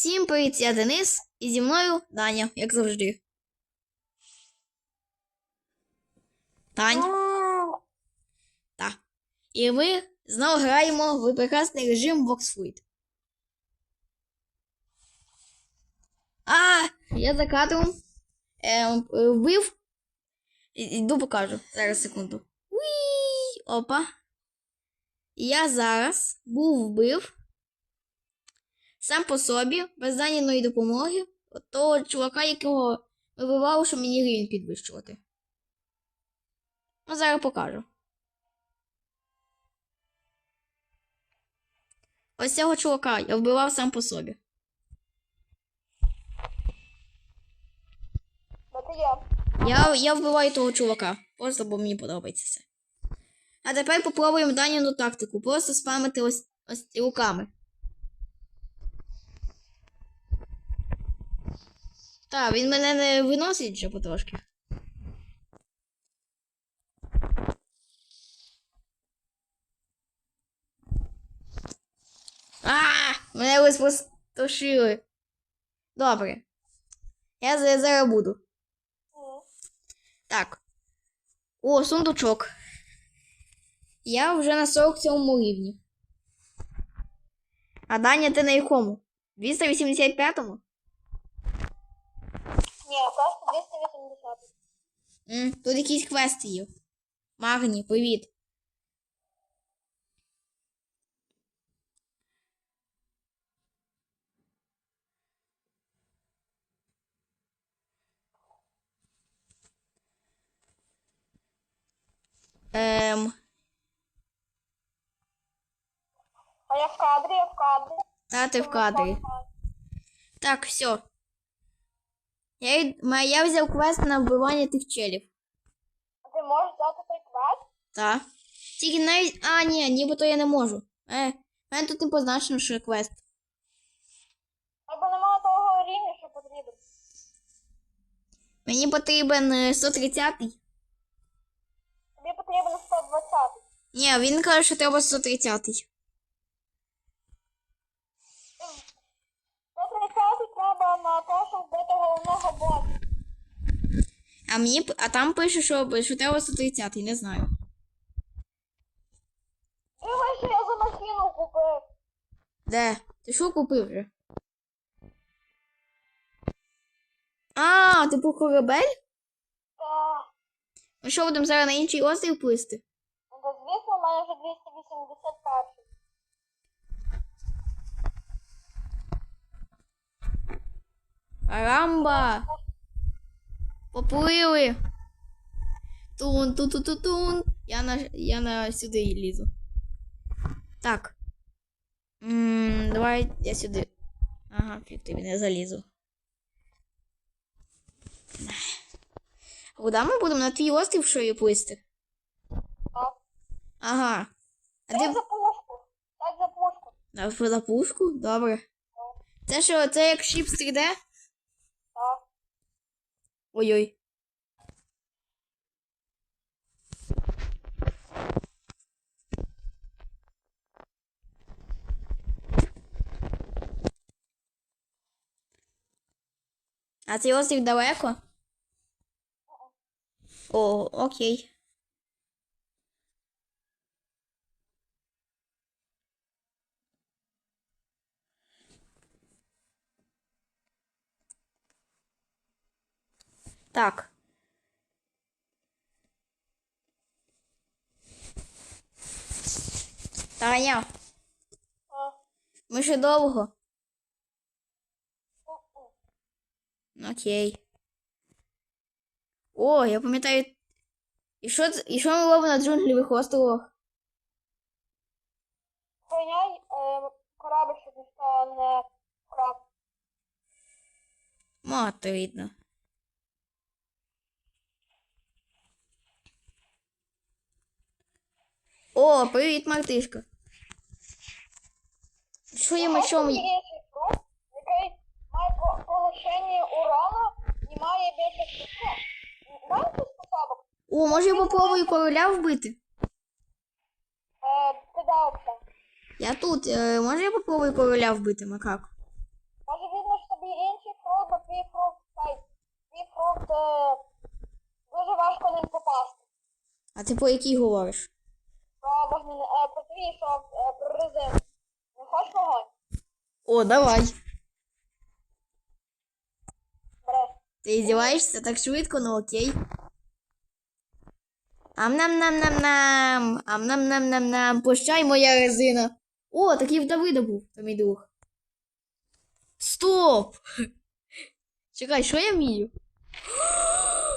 Всім привіт, я Денис, і зі мною Даня, як завжди. Тань, та. І ми знову граємо в прекрасний режим Vox Fruit. А, я за кадром е, вбив. Іду покажу. Зараз секунду. Уі! Опа. Я зараз був вбив сам по собі, без даніної допомоги, от того чувака, якого вибивав, щоб мені рівень підвищувати. Ну, зараз покажу. Ось цього чувака я вбивав сам по собі. Я. Я, я вбиваю того чувака. Просто бо мені подобається це. А тепер попробуємо Даніну тактику. Просто спамити ось, ось руками. Так, він мене не виносить вже потрошки. А, мене ось спустошили. Добре. Я за- зараз буду. Так. О, сундучок. Я вже на 47 рівні. А Даня, ти на якому? 285-му? Ні, просто 280. М, Тут якісь квести є. Магні, привіт. Ем, А я в кадрі, я в кадрі. та ти в кадрі. Так, все. Я, й- ма- я взяв квест на вбивання тих челів. А ти можеш взяти той квест? Так. Тільки навіть. А, ні, нібито я не можу. Е, в мене тут не позначено, що є квест. Або немає того рівня, що потрібен. Мені потрібен е, 130-й. Тобі потрібен 120. Ні, він каже, що треба 130-й. 130 треба на щоб вбити головного боса. А мені а там пише, що, що треба 130-й, не знаю. Дивись, що я за махіну купив. Де? Ти що купив вже? А, ти по корабель? Та, Ми що будемо зараз на інший острів плисти? ну, звісно, в мене вже 281. Карамба! Поплили! Тун, тун, тун, тун, тун. Я на, я на сюди лізу. Так. м давай я сюди. Ага, фіг тобі не залізу. А Куди ми будемо на твій острів що і плисти? Ага. А де за пушку. Так за пушку. на за пушку? Добре. Це що, це як шіпс 3D? Так. Ой-ой. А цей острів далеко? О, окей. Так. Таня, А, ми ще довго. Окей. О, я пам'ятаю. І що, і що ми робимо на джунглевих островах? Охороняй е, корабль, щоб ніхто не вкрав. Мати видно. О, привіт, мартишка. Чуємо, що ми... Який має полишення урану, не має більше Дайте способок. О, може я попробую короля вбити? Е, ти дався. Я тут. Е, може я попробую короля вбити, макак? Може видно, що тобі інший кров, бо твій кров, хай, твій кров, е, дуже важко ним попасти. А ти по якій говориш? О, давай. Бери. Ти здіваєшся так швидко, ну окей. Ам-нам-нам-нам-нам. Ам-нам-нам-нам-нам. Пощай, моя резина. О, такий в Давида був, то мій друг. Стоп! Чекай, що я вмію?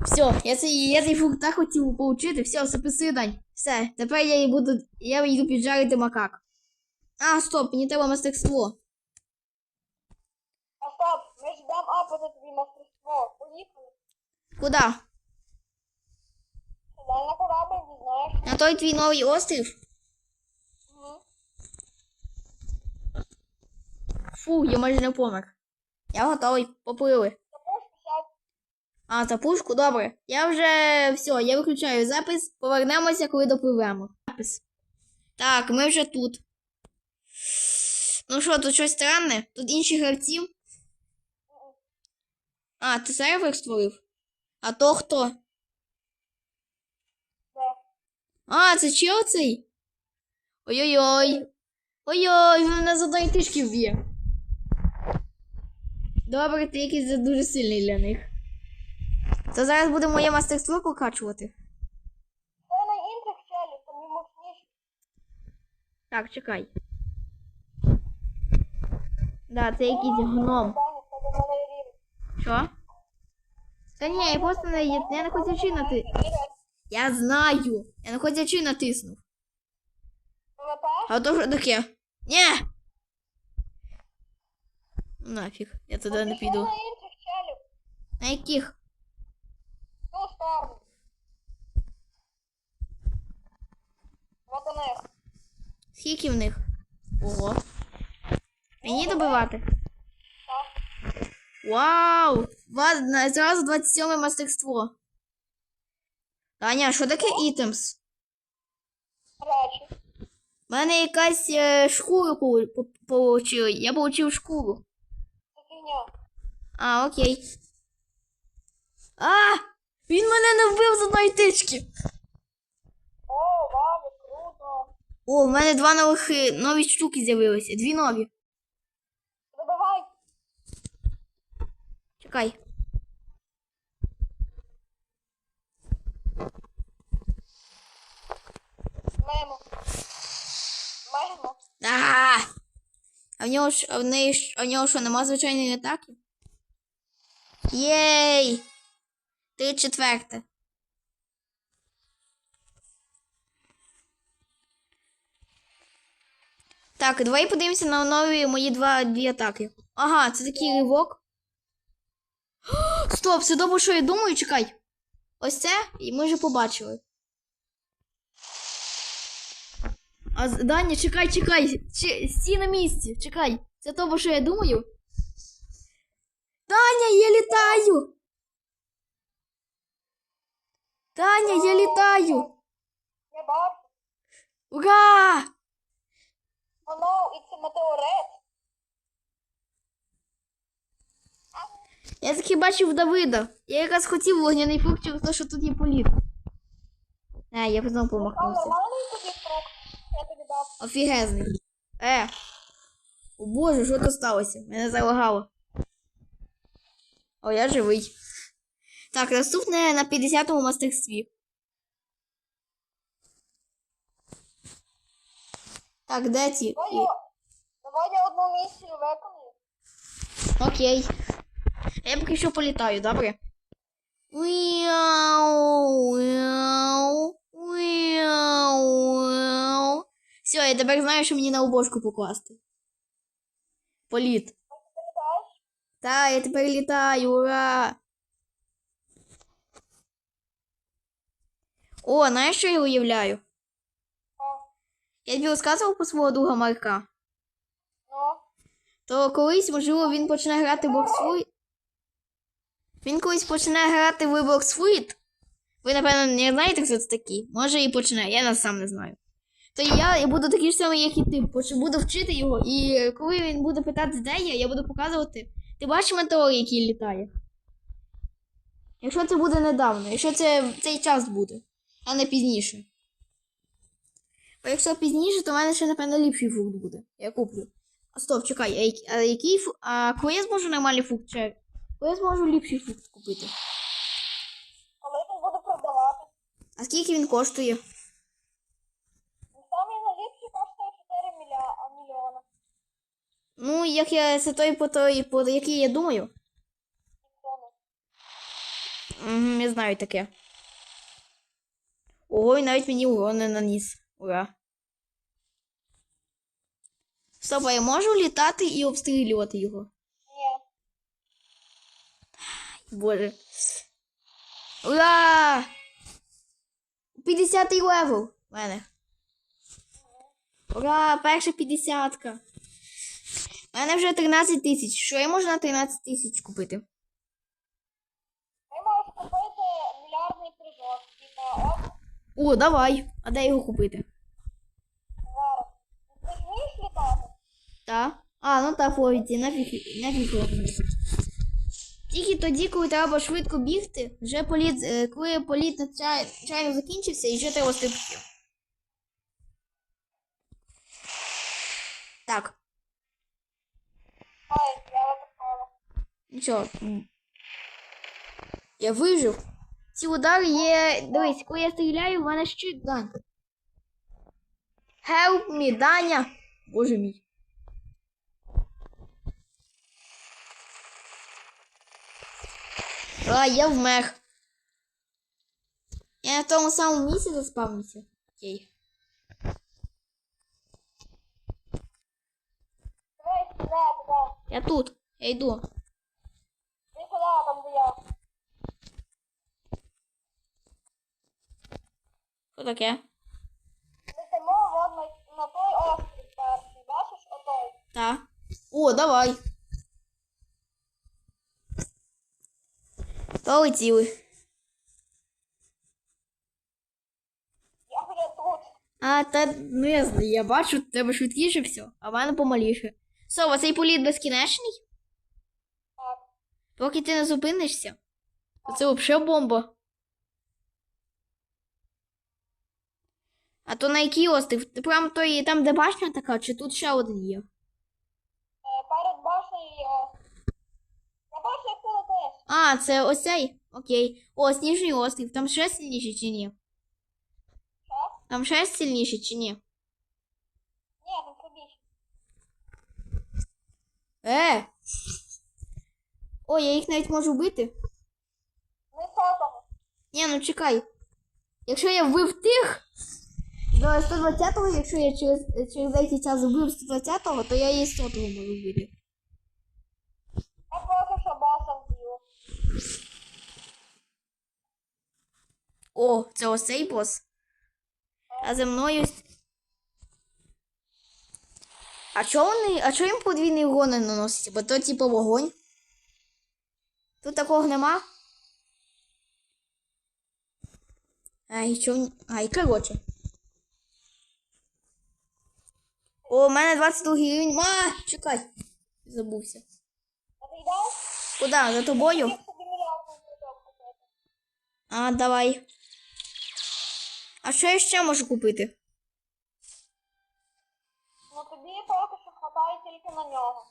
Все, я цей, я цей фрукт так хотів поучити. Все, записуй дань. Все, тепер я її буду. Я йду піджарити макак. А, стоп, мені треба мастерство. Куда? На той твій новий острів? Фу, я майже не помер. Я готовий, поплили. А, за пушку, добре. Я вже все, я виключаю запис. Повернемося, коли допливемо. Запис. Так, ми вже тут. Ну що, тут щось странне? Тут інші гравці. А, ти сервер створив? А то хто? А, це чел цей? Ой-ой-ой. Ой-ой, він мене з одної тишки вб'є. Добре, ти якийсь дуже сильний для них. То зараз буде моє мастерство покачувати. Це на інших челів, там не мощніше. Так, чекай. Да, це якийсь гном. Що? Та ні, я просто не, я не ходячи нати... Рівень. Я знаю. Я не ходячи натиснув. А то що таке? Ні! Нафіг, я туди не піду. на. На яких? В ту. Вот у них. Скільки в них? Ого. Мені добивати. Вау! Ва- на- Зразу 27 мастерство. Таня, що таке ітемс? Речі. У мене якась е, шкуру полу- по- получили. Я получив шкуру. А, окей. А! Він мене не вбив з одної тички. О, вау, круто. О, в мене два нових е, нові штуки з'явилися. Дві нові. Чекай. Мемо. Мемо. А! А в нього ж, а в неї ж, а в нього що, нема звичайної атаки? Єй! Три четверте. Так, давай подивимося на нові мої два дві атаки. Ага, це такий ривок. Стоп, це добре, що я думаю, чекай. Ось це, і ми вже побачили. А Даня, чекай, чекай. Чи, стій на місці, чекай. Це то, що я думаю. Даня, я літаю. Даня, я літаю. Я бачу. Ура! No, it's a метеорит. Я таки бачив Давида. Я якраз хотів вогняний фрукт через те, що тут є політ. Е, я знову Там помахнувся. Офігезний. Е. О боже, що тут сталося? Мене залагало. О, я живий. Так, наступне на 50-му мастерстві. Так, де ці? Давай І- я, давай я одну місію виконую. Окей. Я поки що політаю, добре? Все, я тепер знаю, що мені на обошку покласти. Політ. Та, я тепер літаю, ура! О, знаєш, що я уявляю? Я тобі розказував про свого друга Марка. ну. То колись, можливо, він почне грати в Блоксфруїт. Він колись почне грати в Блоксфруїт. Ви, напевно, не знаєте, хто це такий. Може і почне, я нас сам не знаю. То я, я буду такий ж самий, як і ти. Буду вчити його, і коли він буде питати, де я, я буду показувати. Ти бачиш метеор, який літає? Якщо це буде недавно, якщо це цей час буде, а не пізніше. Бо якщо пізніше, то в мене ще, напевно, ліпший фрукт буде. Я куплю. А стоп, чекай, а, який- а? А коли я зможу нормальний фрукт? Коли я зможу ліпший фрукт купити? Коли він буде продавати. А скільки він коштує? Самий найліпший коштує 4 мілья... мільйона. Ну, як я це той по той, по який я думаю. Угу, я знаю таке. Ого, і навіть мені урон не наніс. Ура. Стоп, а я можу літати і обстрілювати його? Боже. Ура! 50 левел в мене. Ура! Перша 50-ка. У мене вже 13 тисяч. Що я можу на 13 тисяч купити? Ти можеш купити мільярдний призор. Типа, от, О, давай. А де його купити? зараз. Ти вмієш літати? Та? А, ну та фловіці, нафіг, нафіг його. Тільки тоді, коли треба швидко бігти, вже політ, е, коли політ надзвичайно закінчився, і вже треба стрибки. Так, нічого. Я вижив. Ці удари є. Дивись, коли я стріляю, в мене щит Дань. Help me, Даня! Боже мій. А, я вмер. Я на тому самому місці заспавнився. Окей. Я тут. Я йду. Ти сюди, там де я. Що таке? Летимо на, той острів перший. Бачиш, отой. Та. О, давай. Полетіли. А, та ну я знаю, я бачу, тебе швидкіше все, а в мене помаліше. Сова, цей політ безкінечний? Так. Поки ти не зупинишся, це взагалі бомба. А то на який острів? Ти прям той там, де башня така, чи тут ще один є? Е, перед башнею є острів. Я бачу, як ти летиш. А, це ось цей? Окей. О, сніжний острів. Там ще сильніший чи ні? Що? Там ще сильніший чи ні? Ні, там слабіше. Е! О, я їх навіть можу вбити. Не сотого. Ні, ну чекай. Якщо я вбив тих до 120-го, якщо я через, через деякий час вбив 120-го, то я і 100-го можу вбити. Я поки що боса вб'ю. О, це ось цей бос. А за мною. А чого вони. А чого їм подвійний не наносить? Бо то типу вогонь. Тут такого нема. Ай, чого. Ай, коротше. О, у мене 22 рівень. А, чекай. Забувся. А ти йдеш? Куда? За тобою? А, давай. А що я ще можу купити? Ну тобі поки що хватає тільки на нього.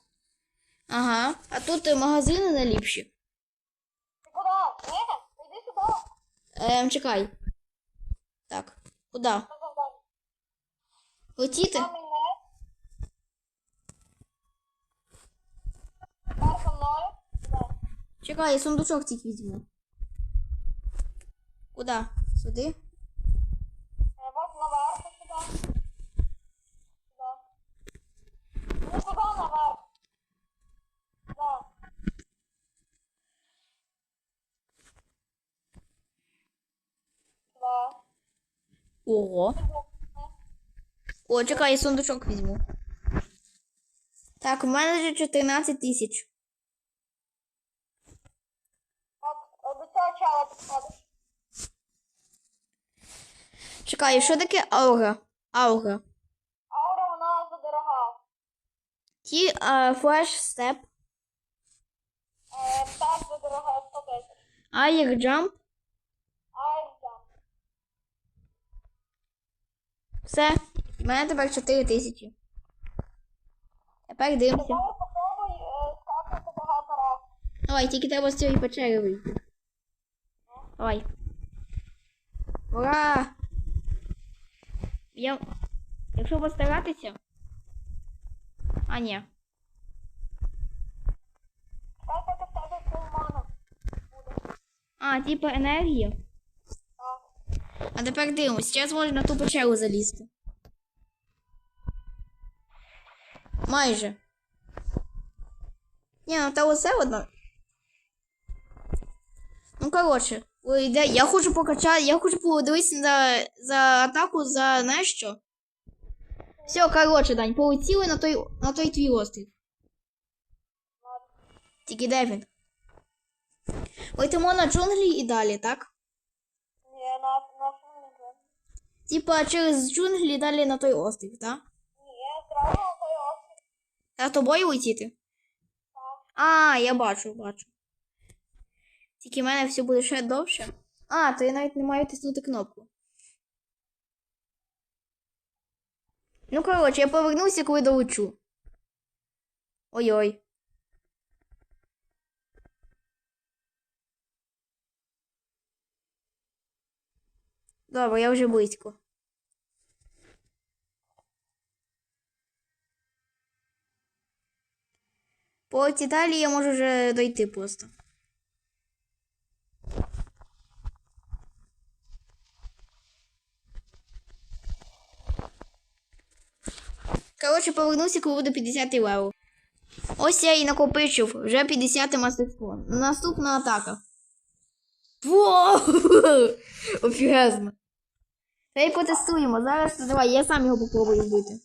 Ага. А тут е, магазини найліпші. Ти куди? Ні, йди сюди. Ем, чекай. Так. Куди? Летіти? Самий не. Тепер за мною. Сюди. Чекай, я сундучок тільки візьму. Куди? Сюди? Е, Вот наверх сюди. Сюди. Ну куди наверх? Сюди. Сюди. Ого. О, чекай, я сундучок візьму. Так, у мене вже 14 тисяч. До цього чала підходиш. Чекай, що таке аура? Аура. Аура вона задорога. Ті а, флеш степ. Е, так задорога 100 тисяч. Air jump. Все. У мене тепер 4 тисячі. Тепер дивимося. Попробуй е, тільки треба з цієї печери вийти. Давай. Ура! Я... Якщо постаратися. А, ні. А, типа енергія. Тепер дивимось, зараз можна на ту печеру залізти. Майже. Ні, ну та оце одно. Ну, коротше, ой, де- я хочу покачати, я хочу подивитися за, за атаку за знаєш що? Все, коротше, Дань, полетіли на той, на той твій острів. Тільки де він? Летимо на джунглі і далі, так? Типа через джунглі далі на той острів, так? Ні, зразу на той острів. Та тобою летіти? А, я бачу, бачу. Тільки в мене все буде ще довше. А, то я навіть не маю тиснути кнопку. Ну, коротше, я повернуся, коли долечу. Ой-ой. Добре, я вже близько. По цій я можу вже дойти просто. Коротше, повернуся, коли буде 50 левел. Ось я і накопичив. Вже 50 мастерство. Наступна атака. Воу! Офігезно. Та потестуємо. Зараз давай, я сам його попробую вбити.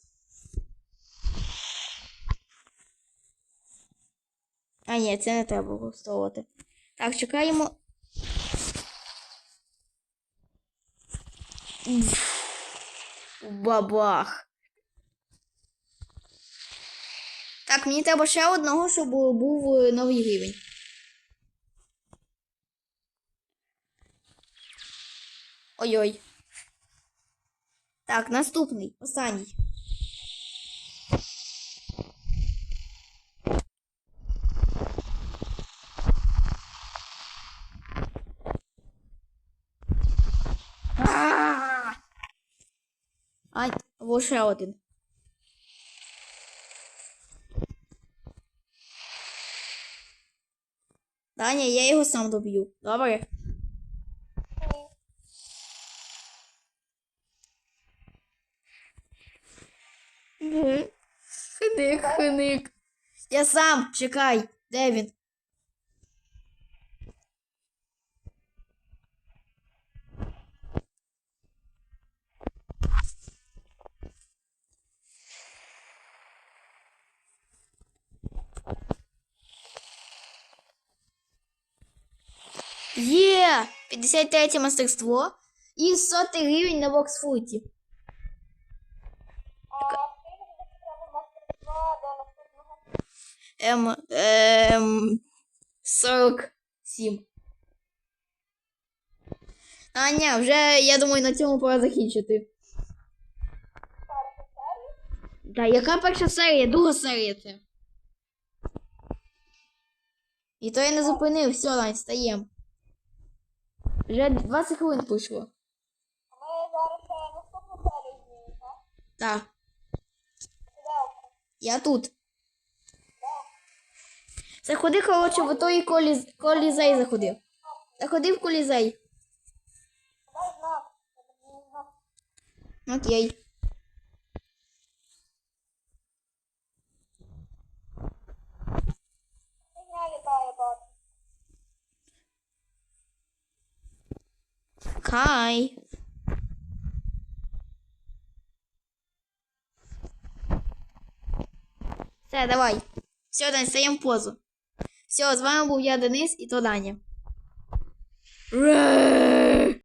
А, ні, це не треба використовувати. Так, чекаємо. Бабах. Так, мені треба ще одного, щоб був е, новий рівень. Ой-ой. Так, наступний, останній. Ай, во ще один. Даня, я його сам доб'ю. Добре? Хник, хник. Я сам, чекай. Де він? Є! 53 мастерство і 100 рівень на боксфуті. Ем, ем, 47. Аня, вже, я думаю, на цьому пора закінчити. Та яка перша серія? Друга серія це. І то я не зупинив, все, Лань, стаємо. Вже 20 хвилин пройшло. А ми зараз наступну серію так? Так, я тут. Заходи, коротше, в той коліз... колізей заходив. Заходи в колізей. Окей. Хай. Все, давай. Все, Дань, стаємо позу. Все, з вами був я, Денис, і то Даня.